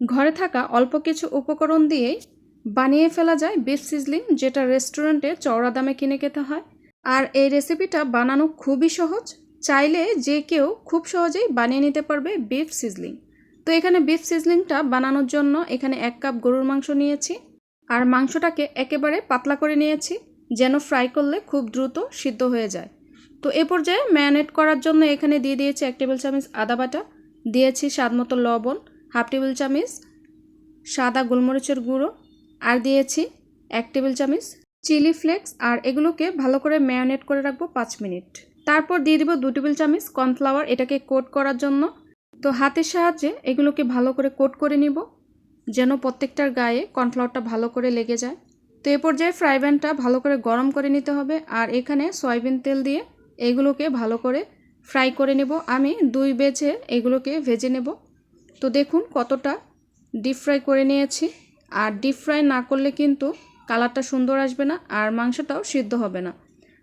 ঘরে থাকা অল্প কিছু উপকরণ দিয়েই বানিয়ে ফেলা যায় বিফ সিজলিং যেটা রেস্টুরেন্টে চওড়া দামে কিনে খেতে হয়। আর এই রেসিপিটা বানানো খুবই সহজ। চাইলে যে কেউ খুব সহজেই বানিয়ে নিতে পারবে বিফ সিজলিং তো এখানে বিফ সিজলিংটা বানানোর জন্য এখানে এক কাপ গরুর মাংস নিয়েছি। আর মাংসটাকে একেবারে পাতলা করে নিয়েছি, যেন ফ্রাই করলে খুব দ্রুত সিদ্ধ হয়ে যায়। তো এ পর্যায়ে ম্যারিনেট করার জন্য এখানে দিয়ে দিয়েছি এক টেবিল চামচ আদা বাটা। দিয়েছি স্বাদ মতো লবণ। হাফ টেবিল চামচ সাদা গোলমরিচের গুঁড়ো, আর দিয়েছি এক টেবিল চামচ চিলি ফ্লেক্স, আর এগুলোকে ভালো করে ম্যারিনেট করে রাখব পাঁচ মিনিট। তারপর দিয়ে দিব দু টেবিল চামচ কর্নফ্লাওয়ার, এটাকে কোট করার জন্য। তো হাতের সাহায্যে এগুলোকে ভালো করে কোট করে নিব, যেন প্রত্যেকটার গায়ে কর্নফ্লাওয়ারটা ভালো করে লেগে যায়। তো এ পর্যায়ে ফ্রাই প্যানটা ভালো করে গরম করে নিতে হবে, আর এখানে সয়াবিন তেল দিয়ে এগুলোকে ভালো করে ফ্রাই করে নেব। আমি দুই বেজে এগুলোকে ভেজে নেব। তো দেখুন কতটা ডিপ ফ্রাই করে নিয়েছি। আর ডিপ ফ্রাই না করলে কিন্তু কালারটা সুন্দর আসবে না আর মাংসটাও সিদ্ধ হবে না।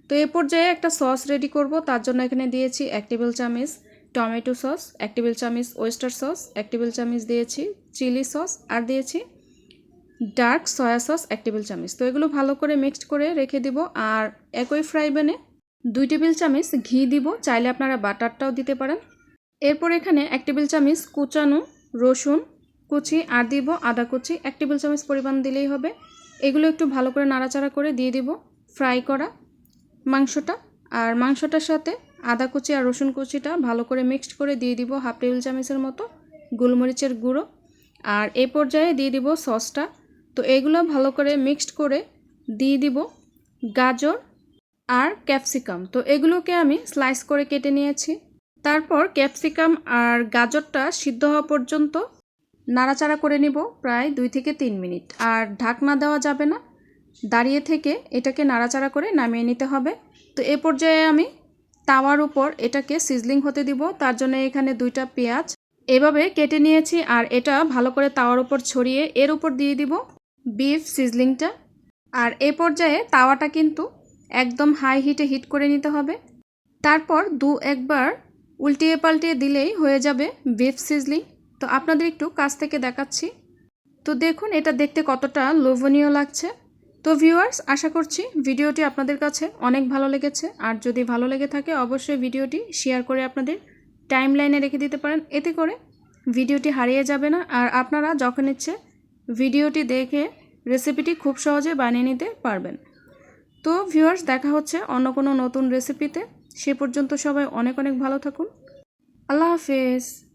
তো এ পর্যায়ে একটা সস রেডি করব। তার জন্য এখানে দিয়েছি এক টেবিল চামচ টমেটো সস এক টেবিল চামচ ওয়েস্টার সস এক টেবিল চামচ দিয়েছি চিলি সস আর দিয়েছি ডার্ক সয়া সস এক টেবিল চামচ। তো এগুলো ভালো করে মিক্সড করে রেখে দিব। আর একই ফ্রাই প্যানে দুই টেবিল চামচ ঘি দিব। চাইলে আপনারা বাটারটাও দিতে পারেন। এরপর এখানে এক টেবিল চামচ কুচানো রসুন কুচি আর দিব আদা কুচি। এক টেবিল চামচ পরিমাণ দিলেই হবে। এগুলো একটু ভালো করে নাড়াচাড়া করে দিয়ে দিব ফ্রাই করা মাংসটা। আর মাংসটার সাথে আদা কুচি আর রসুন কুচিটা ভালো করে মিক্সড করে দিয়ে দিব হাফ টেবিল চামচের মতো গোলমরিচের গুঁড়ো। আর এ পর্যায়ে দিয়ে দিব সসটা। তো এগুলো ভালো করে মিক্সড করে দিয়ে দিব গাজর আর ক্যাপসিকাম। তো এগুলোকে আমি স্লাইস করে কেটে নিয়েছি। তারপর ক্যাপসিকাম আর গাজরটা সিদ্ধ হওয়া পর্যন্ত নাড়াচাড়া করে নিব প্রায় দুই থেকে তিন মিনিট। আর ঢাকনা দেওয়া যাবে না। দাঁড়িয়ে থেকে এটাকে নাড়াচাড়া করে নামিয়ে নিতে হবে। তো এ পর্যায়ে আমি তাওয়ার উপর এটাকে সিজলিং হতে দিব। তার জন্য এখানে দুইটা পেঁয়াজ এভাবে কেটে নিয়েছি আর এটা ভালো করে তাওয়ার উপর ছড়িয়ে এর উপর দিয়ে দিব বিফ সিজলিংটা। আর এ পর্যায়ে তাওয়াটা কিন্তু একদম হাই হিটে হিট করে নিতে হবে। তারপর দু একবার উল্টিয়ে পাল্টিয়ে দিলেই হয়ে যাবে বিফ সিজলিং। তো আপনাদের একটু কাছ থেকে দেখাচ্ছি। তো দেখুন, এটা দেখতে কতটা লোভনীয় লাগছে। তো ভিউয়ার্স আশা করছি ভিডিওটি আপনাদের কাছে অনেক ভালো লেগেছে। আর যদি ভালো লেগে থাকে, অবশ্যই ভিডিওটি শেয়ার করে আপনাদের টাইম লাইনে রেখে দিতে পারেন। এতে করে ভিডিওটি হারিয়ে যাবে না। আর আপনারা যখন ইচ্ছে ভিডিওটি দেখে রেসিপিটি খুব সহজে বানিয়ে নিতে পারবেন। তো ভিউয়ার্স দেখা হচ্ছে অন্য কোনো নতুন রেসিপিতে সে পর্যন্ত সবাই অনেক অনেক ভালো থাকুন। আল্লাহ হাফেজ।